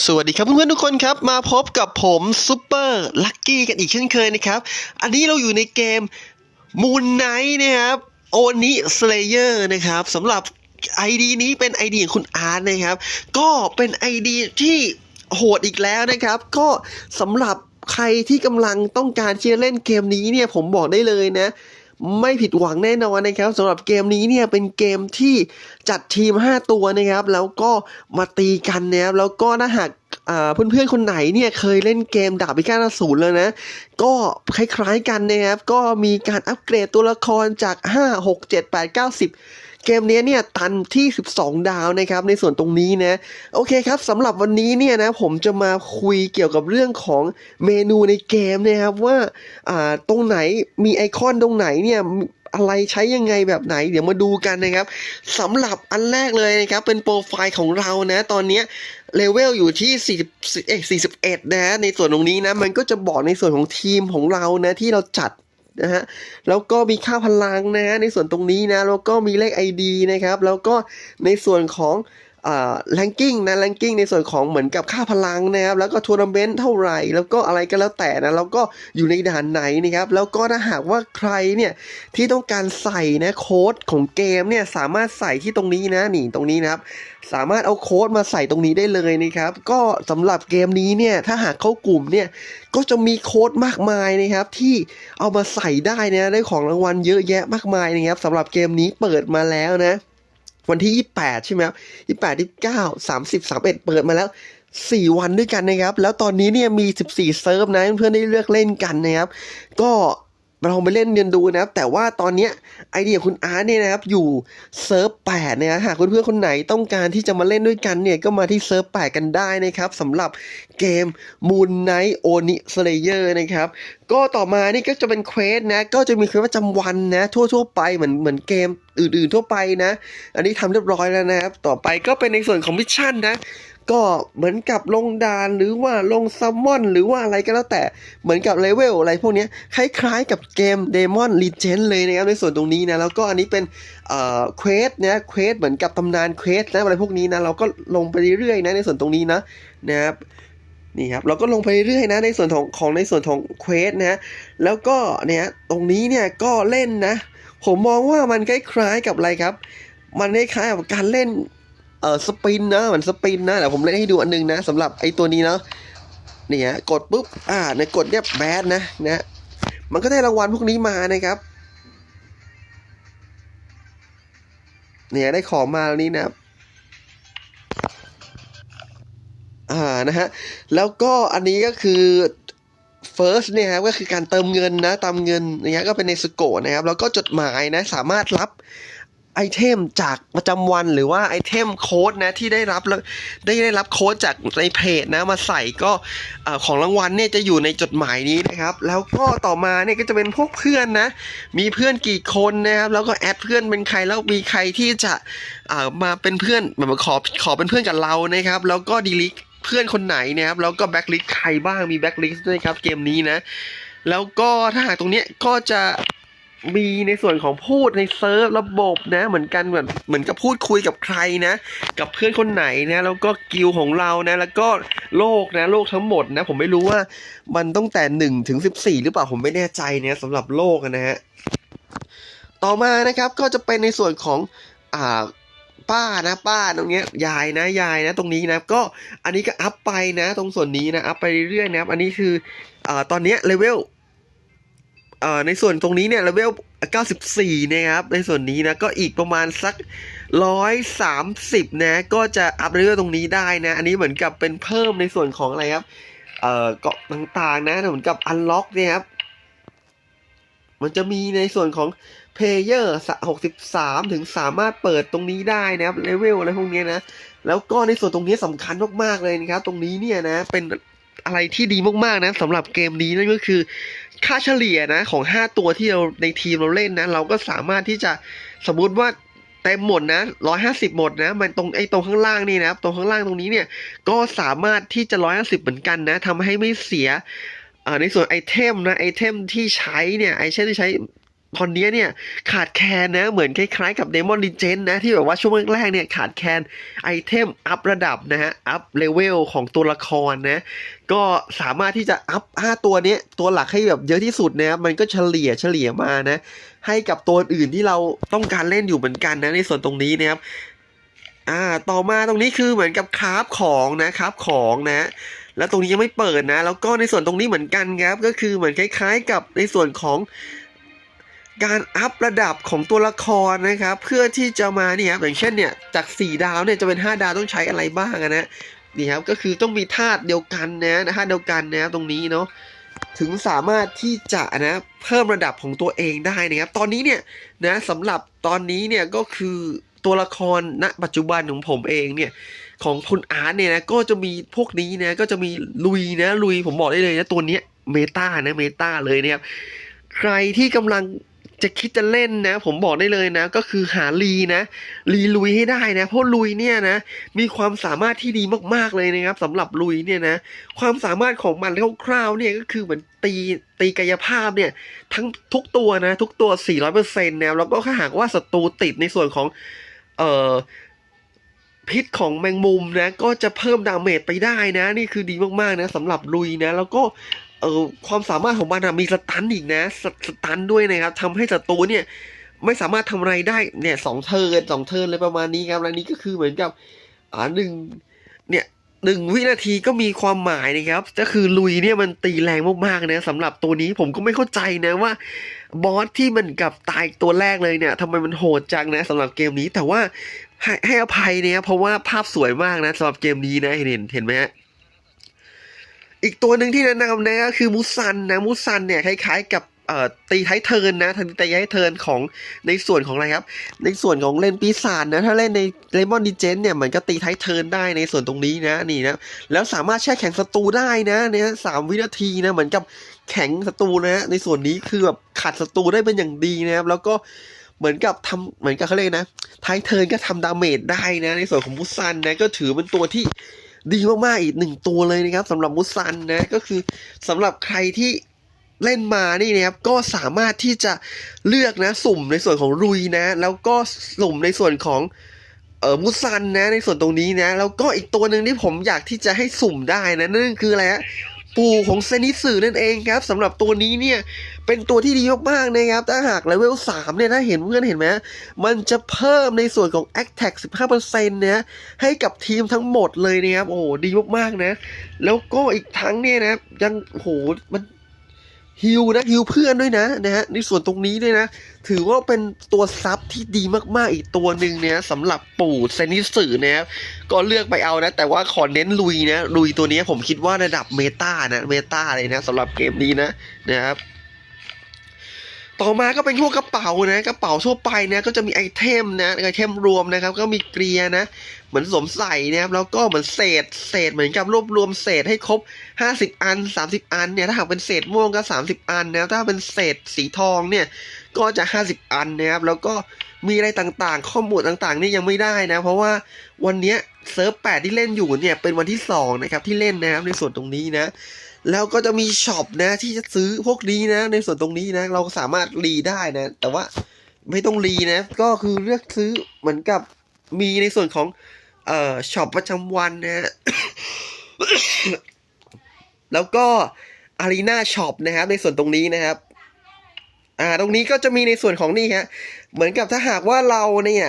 สวัสดีครับเพื่อนๆทุกคนครับ มาพบกับผมซูเปอร์ลักกี้กันอีกเช่นเคยนะครับ อันนี้เราอยู่ในเกม Moon Knight นะครับโอนิสเลเยอร์นะครับสำหรับ ID นี้เป็น ID ของคุณอาร์ตนะครับ ก็เป็น ID ที่โหดอีกแล้วนะครับ ก็สำหรับใครที่กำลังต้องการที่จะเล่นเกมนี้เนี่ยผมบอกได้เลยนะ ไม่ผิดหวังแน่นอนนะครับสำหรับเกมนี้เนี่ยเป็นเกมที่จัดทีม 5 ตัวนะครับ แล้วก็มาตีกันนะครับแล้วก็ถ้าหากเพื่อนๆคนไหนเนี่ยเคยเล่นเกมดาบพิฆาตอสูรแล้วนะ ก็คล้ายๆกันนะครับ ก็มีการอัปเกรดตัวละครจาก 5 6 7 8 9 10 เกมนี้เนี่ยตันที่ 12 ดาวนะครับในส่วนตรงนี้นะโอเคครับสำหรับวันนี้เนี่ยนะผมจะมาคุยเกี่ยวกับเรื่องของเมนูในเกมนะครับว่าอ่าตรงไหนมีไอคอนตรงไหนเนี่ยอะไรใช้ยังไงแบบไหนเดี๋ยวมาดูกันนะครับสำหรับอันแรกเลยนะครับเป็นโปรไฟล์ของเรานะ ตอนนี้เลเวลอยู่ที่40เอ้ย41 นะ ในส่วนตรงนี้นะ มันก็จะบอกในส่วนของทีมของเรานะ ที่เราจัด นะฮะแล้วก็มีค่าพลังนะฮะในส่วนตรงนี้นะแล้วก็มีเลข ID นะครับ แล้วก็ในส่วนของ อ่า ranking นะ ranking ในส่วนของเหมือนกับค่าพลังนะครับแล้วก็ทัวร์นาเมนต์เท่าไหร่ แล้วก็อะไรก็แล้วแต่นะแล้วก็อยู่ในด่านไหนนะครับแล้วก็ถ้าหากว่าใครเนี่ยที่ต้องการใส่นะโค้ดของเกมเนี่ยสามารถใส่ที่ตรงนี้นะนี่ตรงนี้นะครับสามารถเอาโค้ดมาใส่ตรงนี้ได้เลยนะครับก็สำหรับเกมนี้เนี่ยถ้าหากเข้ากลุ่มเนี่ยก็จะมีโค้ดมากมายนะครับที่เอามาใส่ได้นะได้ของรางวัลเยอะแยะมากมายนะครับสำหรับเกมนี้เปิดมาแล้วนะ วันที่ 28 ใช่ไหมครับ28 29 30 31 เปิดมาแล้ว 4 วันด้วยกันนะครับ แล้วตอนนี้เนี่ยมี 14 เซิร์ฟนะเพื่อนๆได้เลือกเล่นกันนะครับ ก็ ลองไปเล่นเรียนดูนะครับ แต่ว่าตอนเนี้ไอเดียคุณอาร์ตเนี่ยนะครับ อยู่เซิร์ฟ8นะฮะหากเพื่อนๆคนไหนต้องการที่จะมาเล่นด้วยกันเนี่ย ก็มาที่เซิร์ฟ8กันได้นะครับสำหรับเกม Moon Knight Oni Slayer นะครับ ก็ต่อมานี่ก็จะเป็นเควสนะ ก็จะมีเควสประจำวันนะทั่วๆไปเหมือนเหมือนเกมอื่นๆทั่วไปนะ อันนี้ทำเรียบร้อยแล้วนะครับ ต่อไปก็เป็นในส่วนของมิชชั่นนะ ก็เหมือนกับลงดานหรือว่าลงซัมมอน หรือว่าอะไรก็แล้วแต่เหมือนกับเลเวลอะไรพวกนี้คล้ายๆกับเกม Demon Legend เลยนะครับในส่วนตรงนี้นะแล้วก็อันนี้เป็นเอ่อเควสนะเควสเหมือนกับตำนานเควสนะอะไรพวกนี้นะเราก็ลงไปเรื่อยๆนะในส่วนตรงนี้นะนะครับนี่ครับเราก็ลงไปเรื่อยๆนะในส่วนของของในส่วนของเควสนะแล้วก็เนี่ยตรงนี้เนี่ยก็เล่นนะ ผมมองว่ามันคล้ายๆกับอะไรครับ มันคล้ายๆกับการเล่น เออสปินนะเหมือนสปินนะเดี๋ยวผมเล่นให้ดูอันหนึงนะสำหรับไอ้ตัวนี้เนาะนี่ฮะกดปุ๊บอ่าในกดเนี่ยแบดนะนะมันก็ได้รางวัลพวกนี้มานะครับเนี่ยได้ของมาแล้วนี้นะอ่านะฮะแล้วก็อันนี้ก็คือ first เนี่ยครับก็คือการเติมเงินนะตามเงินนะฮะก็เป็นในสโกนะครับแล้วก็จดหมายนะสามารถรับ ไอเทมจากประจำวันหรือว่าไอเทมโค้ดนะที่ได้รับแล้วได้ได้รับโค้ดจากในเพจนะมาใส่ก็ของรางวัลเนี่ยจะอยู่ในจดหมายนี้นะครับ แล้วก็ต่อมาเนี่ยก็จะเป็นพวกเพื่อนนะ มีเพื่อนกี่คนนะครับ แล้วก็แอดเพื่อนเป็นใครแล้วมีใครที่จะมาเป็นเพื่อนแบบขอขอเป็นเพื่อนกับเรานะครับ แล้วก็ดีลิทเพื่อนคนไหนนะครับแล้วก็แบ็คลิสใครบ้างมีแบ็คลิสด้วยครับเกมนี้นะ แล้วก็ถ้าหากตรงเนี้ยก็จะ มีในส่วนของพูดในเซิร์ฟระบบนะ เหมือนกันเหมือนเหมือนกับพูดคุยกับใครนะ กับเพื่อนคนไหนนะ แล้วก็กิลของเรานะ แล้วก็โลกนะ โลกทั้งหมดนะ ผมไม่รู้ว่ามันตั้งแต่หนึ่งถึงสิบสี่หรือเปล่าผมไม่แน่ใจนะสำหรับโลกนะฮะต่อมานะครับก็จะเป็นในส่วนของอ่าป้านะป้าตรงเนี้ยยายนะยายนะ ตรงนี้นะก็อันนี้ก็อัพไปนะ ตรงส่วนนี้นะอัพไปเรื่อยๆนะครับอันนี้คืออ่าตอนเนี้ยเลเวล เอ่อในส่วนตรงนี้เนี่ยเลเวล 94 นะครับ ในส่วนนี้นะ ก็อีกประมาณสัก 130 นะ ก็จะอัพเลเวลตรงนี้ได้นะ อันนี้เหมือนกับเป็นเพิ่มในส่วนของอะไรครับ เอ่อเกาะต่างๆ นะ เหมือนกับอันล็อกเนี่ยครับ มันจะมีในส่วนของเพลเยอร์63 ถึงสามารถเปิดตรงนี้ได้นะครับเลเวลอะไรพวกนี้นะ แล้วก็ในส่วนตรงนี้สำคัญมากๆเลยนะครับ ตรงนี้เนี่ยนะ เป็น อะไรที่ดีมากๆนะสำหรับเกมนี้นั่นก็คือ ค่าเฉลี่ยนะ ของ 5 ตัวที่เราในทีมเราเล่นนะ เราก็สามารถที่จะสมมุติว่าเต็มหมดนะ 150 หมดนะ มันตรงไอ้ตรงข้างล่างนี่นะตรงข้างล่างตรงนี้เนี่ย ก็สามารถที่จะ 150 เหมือนกันนะทำให้ไม่เสียในส่วนไอเทมนะไอเทมที่ใช้เนี่ยไอเทมที่ใช้ ตอนนี้เนี่ยขาดแคลนนะเหมือนคล้ายๆกับ Demon Legend นะที่แบบว่าช่วงแรกๆเนี่ยขาดแคลนไอเทมอัพระดับนะฮะอัพเลเวลของตัวละครนะก็สามารถที่จะอัพ5ตัวเนี้ยตัวหลักให้แบบเยอะที่สุดนะมันก็เฉลี่ยเฉลี่ยมานะให้กับตัวอื่นที่เราต้องการเล่นอยู่เหมือนกันนะในส่วนตรงนี้นะครับอ่าต่อมาตรงนี้คือเหมือนกับคราฟของนะคราฟของนะแล้วตรงนี้ยังไม่เปิดนะ แล้วก็ในส่วนตรงนี้เหมือนกันครับก็คือเหมือนคล้าย ๆ กับในส่วนของ การอัพระดับของตัวละครนะครับ เพื่อที่จะมาเนี่ยอย่างเช่นเนี่ยจาก 4 ดาวเนี่ยจะเป็น 5 ดาวต้องใช้อะไรบ้างอะนะนี่ครับก็คือต้องมีธาตุเดียวกันนะธาตุเดียวกันนะตรงนี้เนาะถึงสามารถที่จะนะเพิ่มระดับของตัวเองได้นะครับ ตอนนี้เนี่ยนะสำหรับตอนนี้เนี่ยก็คือตัวละครณปัจจุบันของผมเองเนี่ยของคุณอาร์ตเนี่ยนะก็จะมีพวกนี้นะก็จะมีลุยนะลุยผมบอกได้เลยนะตัวเนี้ยเมตานะเมตาเลยนะครับใครที่กำลัง จะคิดจะเล่นนะ ผมบอกได้เลยนะ ก็คือหาลีนะลีลุยให้ได้นะ เพราะลุยเนี่ยนะ มีความสามารถที่ดีมากๆเลยนะครับสำหรับลุยเนี่ยนะ ความสามารถของมันคร่าวๆเนี่ยก็คือเหมือนตีตีกายภาพเนี่ย ทั้งทุกตัวนะ ทุกตัว 400%นะแล้วก็ถ้าหากว่าศัตรูติดในส่วนของ เอ่อพิษของแมงมุมนะ ก็จะเพิ่มดาเมจไปได้นะ นี่คือดีมากๆนะสำหรับลุยนะ แล้วก็ เออความสามารถของมันอะมีสตันอีกนะสสตันด้วยนะครับทำให้ศัตรูเนี่ยไม่สามารถทำอะไรได้เนี่ยสองเทิร์นสองเทิร์นเลยประมาณนี้ครับและนี้ก็คือเหมือนกับอ่าหนึ่งเนี่ยหนึ่งวินาทีก็มีความหมายนะครับ ก็คือลุยเนี่ยมันตีแรงมากๆนะสำหรับตัวนี้ผมก็ไม่เข้าใจนะว่าบอสที่มันกับตายตัวแรกเลยเนี่ยทำไมมันโหดจังนะสำหรับเกมนี้แต่ว่าให้ให้อภัยเนี่ยเพราะว่าภาพสวยมากนะสำหรับเกมนี้นะเห็นเห็นเห็นไหมฮะ อีกตัวหนึ่งที่แนะนำนะก็คือมุซันนะมุซันเนี่ยคล้ายๆกับตีท้ายเทิร์นนะทันตีท้ายเทิร์นของในส่วนของอะไรครับ ในส่วนของเล่นปีศาจนะ ถ้าเล่นในเลมอนดิเจนเนี่ยมันก็ตีท้ายเทิร์นได้ในส่วนตรงนี้นะนี่นะแล้วสามารถแช่แข็งศัตรูได้นะเนี่ยสามวินาทีนะเหมือนกับแข็งศัตรูนะในส่วนนี้คือแบบขัดศัตรูได้เป็นอย่างดีนะครับ แล้วก็เหมือนกับทำเหมือนกับเขาเรียกนะท้ายเทิร์นก็ทำดาเมจได้นะ ในส่วนของมุซันนะก็ถือเป็นตัวที่ ดีมากๆอีกหนึ่งตัวเลยนะครับสำหรับมุซันนะก็คือสำหรับใครที่เล่นมานี่นะครับก็สามารถที่จะเลือกนะสุ่มในส่วนของรุยนะ แล้วก็สุ่มในส่วนของเออมุซันนะในส่วนตรงนี้นะ แล้วก็อีกตัวหนึ่งที่ผมอยากที่จะให้สุ่มได้นะนั่นคืออะไรฮะ ปู่ของเซนิสึนั่นเองครับสำหรับตัวนี้เนี่ยเป็นตัวที่ดีมากๆนะครับถ้าหากเลเวล3เนี่ยถ้าเห็นเพื่อนเห็นไหมมันจะเพิ่มในส่วนของ Attack 15%นะให้กับทีมทั้งหมดเลยนะครับโอ้โหดีมากๆนะ แล้วก็อีกทั้งเนี่ยนะยังโอ้โหมัน ฮิวนะฮิวเพื่อนด้วยนะนะฮะในส่วนตรงนี้ด้วยนะ ถือว่าเป็นตัวซับที่ดีมากๆอีกตัวหนึ่งเนี่ยสำหรับปู่เซนิสึนะครับก็เลือกไปเอานะ แต่ว่าขอเน้นลุยนะลุยตัวนี้ผมคิดว่าระดับเมตานะเมตาเลยนะสำหรับเกมนี้นะนะครับ ต่อมาก็เป็นพวกกระเป๋านะกระเป๋าทั่วไปนะก็จะมีไอเทมนะไอเทมรวมนะครับ ก็มีเกลียนะ เหมือนสวมใส่นะครับแล้วก็เหมือนเศษเศษเหมือนกับรวบรวมเศษให้ครบ 50 อัน 30 อันเนี่ยถ้าหากเป็นเศษม่วงก็ 30 อันนะถ้าเป็นเศษสีทองเนี่ยก็จะ 50 อันนะครับแล้วก็มีอะไรต่างๆ ข้อมูลต่างๆ นี่ยังไม่ได้นะ เพราะว่าวันนี้เซิร์ฟแปดที่เล่นอยู่เนี่ยเป็นวันที่สองนะครับที่เล่นนะครับในส่วนตรงนี้นะ แล้วก็จะมีช็อปนะ ที่จะซื้อพวกนี้นะ ในส่วนตรงนี้นะ เราสามารถรีได้นะ แต่ว่าไม่ต้องรีนะ ก็คือเลือกซื้อเหมือนกับมีในส่วนของ เอ่อช็อปประจำวันนะ แล้วก็อารีนาช็อปนะครับ ในส่วนตรงนี้นะครับ อ่า ตรงนี้ก็จะมีในส่วนของนี่ฮะ เหมือนกับถ้าหากว่าเราเนี่ย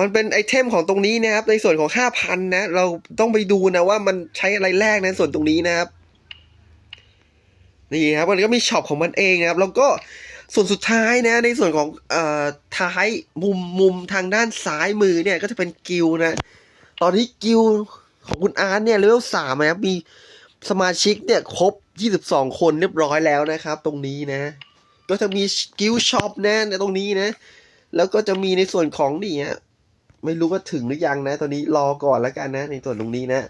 มันเป็นไอเทมของตรงนี้นะครับ ในส่วนของห้าพันนะ เราต้องไปดูนะว่ามันใช้อะไรแลกนะส่วนตรงนี้นะครับ นี่ครับมันก็มีช็อปของมันเองนะครับ แล้วก็ส่วนสุดท้ายนะในส่วนของเอ่อท้ายมุมมุมทางด้านซ้ายมือเนี่ยก็จะเป็นกิลนะ ตอนนี้กิลของคุณอาร์ตเนี่ยเลเวลสามนะครับมีสมาชิกเนี่ยครบ 22 คนเรียบร้อยแล้วนะครับ ตรงนี้นะ ก็จะมีกิลช็อปนะในตรงนี้นะ แล้วก็จะมีในส่วนของนี่ฮะไม่รู้ว่าถึงหรือยังนะ ตอนนี้รอก่อนแล้วกันนะ ในส่วนตรงนี้นะ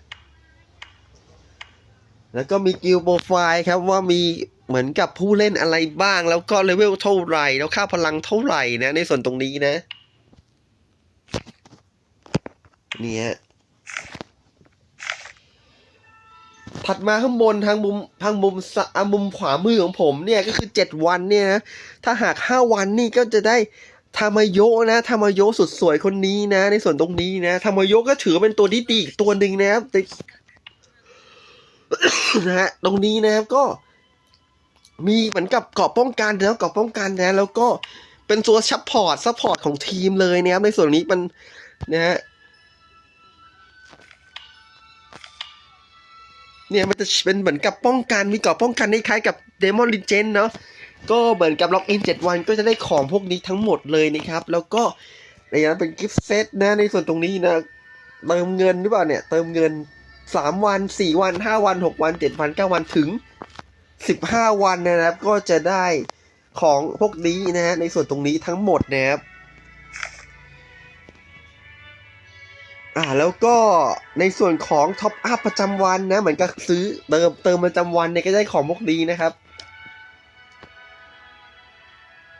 แล้วก็มีกิลโปรไฟล์ครับว่ามีเหมือนกับผู้เล่นอะไรบ้าง แล้วก็เลเวลเท่าไหร่ แล้วค่าพลังเท่าไหร่นะ ในส่วนตรงนี้นะนี่ฮะถัดมาข้างบนทางมุมทางมุมสะมุมขวามือของผมเนี่ยก็คือเจ็ดวันเนี่ยนะ ถ้าหากห้าวันนี่ก็จะได้ทามายโยนะทามายโยสุดสวยคนนี้นะ ในส่วนตรงนี้นะทามายโยก็ถือเป็นตัวที่ดีอีกตัวหนึ่งนะครับ นะฮะตรงนี้นะครับก็ มีเหมือนกับเกราะป้องกันแล้วเกราะป้องกันนะ แล้วก็เป็นตัวซัพพอร์ตซัพพอร์ตของทีมเลยนะครับในส่วนนี้มันนะฮะเนี่ยมันจะเป็นเหมือนกับป้องกันมีเกราะป้องกันคล้ายกับเดมอนลิเจนเนาะก็เหมือนกับล็อกอินเจ็ดวันก็จะได้ของพวกนี้ทั้งหมดเลยนะครับ แล้วก็ในนั้นเป็นกิฟต์เซตนะในส่วนตรงนี้นะเติมเงินหรือเปล่าเนี่ย เติมเงิน สามวันสี่วันห้าวันหกวันเจ็ดวันเก้าวันถึงสิบห้าวันนะครับ ก็จะได้ของพวกนี้นะฮะในส่วนตรงนี้ทั้งหมดนะครับอ่าแล้วก็ในส่วนของท็อปอัพประจำวันนะ เหมือนกับซื้อเติมเติมประจำวันเนี่ยก็ได้ของพวกนี้นะครับ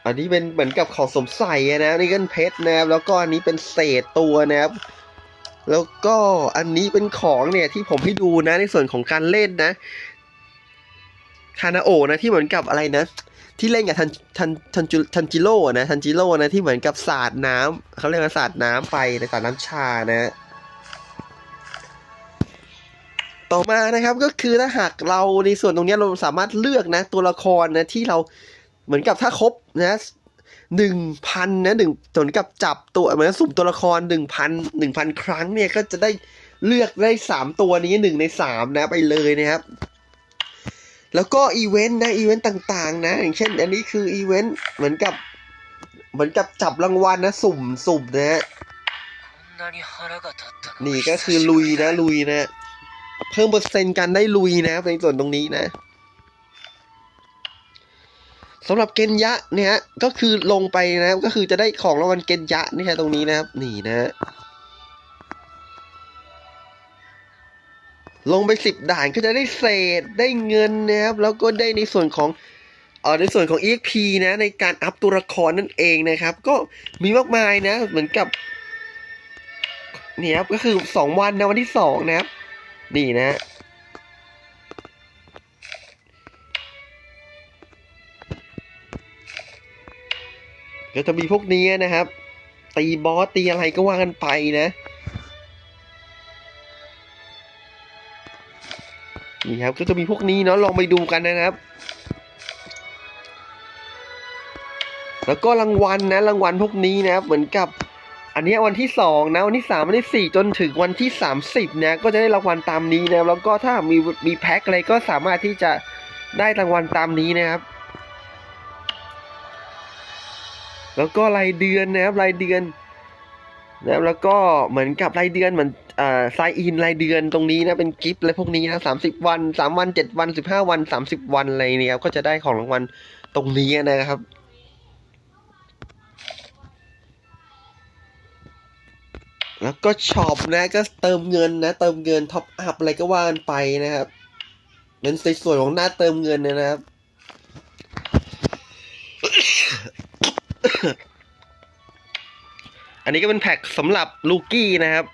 อันนี้เป็นเหมือนกับของสมใส่นะนี่ก็เพชรนะครับแล้วก็อันนี้เป็นเศษตัวนะครับ แล้วก็อันนี้เป็นของเนี่ยที่ผมให้ดูนะในส่วนของการเล่นนะคานาโอนะที่เหมือนกับอะไรนะ ที่เล่นกับทันทันทันจิทันจิโร่นะทันจิโร่นะที่เหมือนกับสาดน้ำเขาเรียกว่าสาดน้ำไปในสาดน้ำชานะต่อมานะครับก็คือถ้าหากเราในส่วนตรงนี้เราสามารถเลือกนะ ตัวละครนะที่เราเหมือนกับถ้าครบนะ หนึ่งพันนะหนึ่งสนกับจับตัวเหมือนสุ่มตัวละครหนึ่งพันหนึ่งพันครั้งเนี่ยก็จะได้เลือกได้สามตัวนี้หนึ่งในสามนะไปเลยนะครับ แล้วก็อีเวนต์นะอีเวนต์ต่างๆ นะ อย่างเช่น อันนี้คืออีเวนต์เหมือนกับ เหมือนกับจับรางวัลนะสุ่มสุ่มนะนี่ก็คือลุยนะลุยนะ เพิ่มเปอร์เซ็นต์การได้ลุยนะในส่วนตรงนี้นะ สำหรับเกนยะเนี่ยฮะก็คือลงไปนะก็คือจะได้ของรางวัลเกนยะนี่ฮะตรงนี้นะครับนี่นะลงไปสิบด่านก็จะได้เศษได้เงินนะครับ แล้วก็ได้ในส่วนของเออในส่วนของ EXP นะในการอัพตัวละครนั่นเองนะครับ ก็มีมากมายนะ เหมือนกับเนี่ยครับก็คือสองวันนะวันที่สองนะครับ นี่นะ ก็จะมีพวกนี้นะครับ ตีบอสตีอะไรก็ว่ากันไปนะนี่ครับก็จะมีพวกนี้เนาะลองไปดูกันนะครับ แล้วก็รางวัลนะรางวัลพวกนี้นะครับ เหมือนกับ อันนี้วันที่สองนะวันที่สามวันที่สี่จนถึงวันที่สามสิบนะก็จะได้รางวัลตามนี้นะแล้วก็ถ้ามีมีแพ็คอะไรก็สามารถที่จะได้รางวัลตามนี้นะครับ แล้วก็รายเดือนนะครับรายเดือนนะครับแล้วก็เหมือนกับรายเดือนเหมือนอ่าไซอินรายเดือนตรงนี้นะเป็นกิฟต์อะไรพวกนี้นะสามสิบวันสามวันเจ็ดวันสิบห้าวันสามสิบวันอะไรเนี่ยครับก็จะได้ของรางวัลตรงนี้นะครับแล้วก็ช็อปนะก็เติมเงินนะ เติมเงินท็อปอัพอะไรก็ว่ากันไปนะครับเป็นสวยๆของหน้าเติมเงินเนยนะครับ นนี้ก็เป็นแพ็กสำหรับลูกี้นะครับ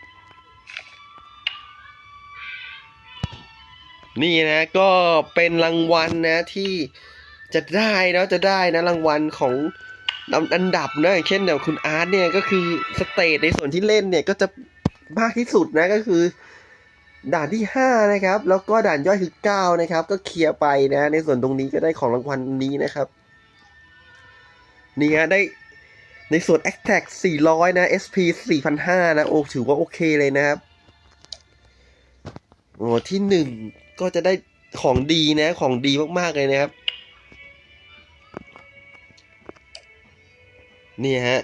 นี่นะก็เป็นรางวัลนะที่จะได้นะจะได้นะรางวัลของอันดับนะเช่นเนี่ยคุณอาร์ตเนี่ยก็คือสเตจในส่วนที่เล่นเนี่ยก็จะมากที่สุดนะก็คือ ด่านที่ห้านะครับ แล้วก็ด่านย่อยคือเก้านะครับ ก็เคลียร์ไปนะ ในส่วนตรงนี้ก็ได้ของรางวัลนี้นะครับ นี่ฮะได้ ในส่วน a t t a c 400 นะ SP 4,500 นะ โอ้ ถือว่าโอเคเลยนะครับ โอ้ที่หนึ่งก็จะได้ของดีนะ ของดีมาก ๆ เลยนะครับ นี่ฮะ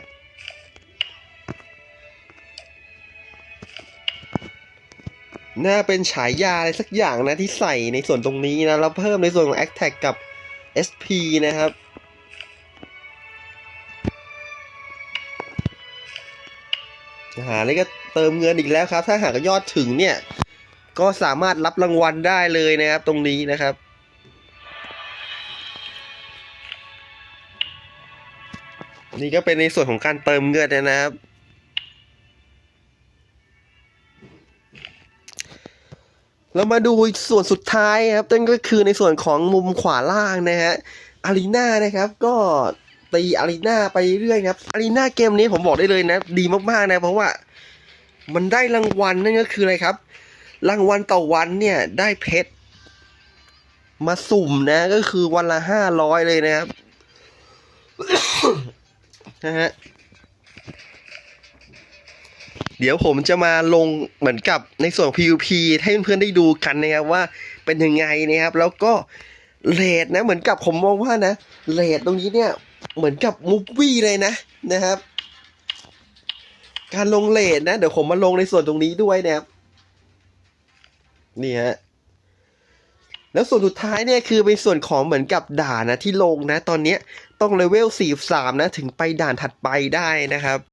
น่าเป็นฉายาอะไรสักอย่างนะที่ใส่ในส่วนตรงนี้นะ แล้วเพิ่มในส่วนของ a t t a c กับ SP นะครับานี่ก็เติมเงินอีกแล้วครับ ถ้าหากยอดถึงเนี่ย ก็สามารถรับรางวัลได้เลยนะครับ ตรงนี้นะครับนี่ก็เป็นในส่วนของการเติมเงินนะครับ เรามาดูส่วนสุดท้ายครับนั่นก็คือในส่วนของมุมขวาล่างนะฮะอารีนานะครับ ก็ ตีอารีนาไปเรื่อยครับอารีนาเกมนี้ผมบอกได้เลยนะ ดีมากๆนะ เพราะว่ามันได้รางวัลนั่นก็คืออะไรครับ รางวัลต่อวันเนี่ยได้เพชรมาสุ่มนะ ก็คือวันละห้าร้อยเลยนะครับนะฮะเดี๋ยวผมจะมาลงเหมือนกับในส่วน PVP ให้เพื่อนๆได้ดูกันนะครับว่าเป็นยังไงนะครับ แล้วก็เลทนะเหมือนกับผมมองว่านะเลทตรงนี้เนี่ย เหมือนกับมูฟวี่เลยนะนะครับ การลงเลทนะ เดี๋ยวผมมาลงในส่วนตรงนี้ด้วยนะครับ นี่ฮะแล้วส่วนสุดท้ายเนี่ยคือเป็นส่วนของเหมือนกับด่านนะที่ลงนะ ตอนนี้ต้องเลเวล43นะ ถึงไปด่านถัดไปได้นะครับ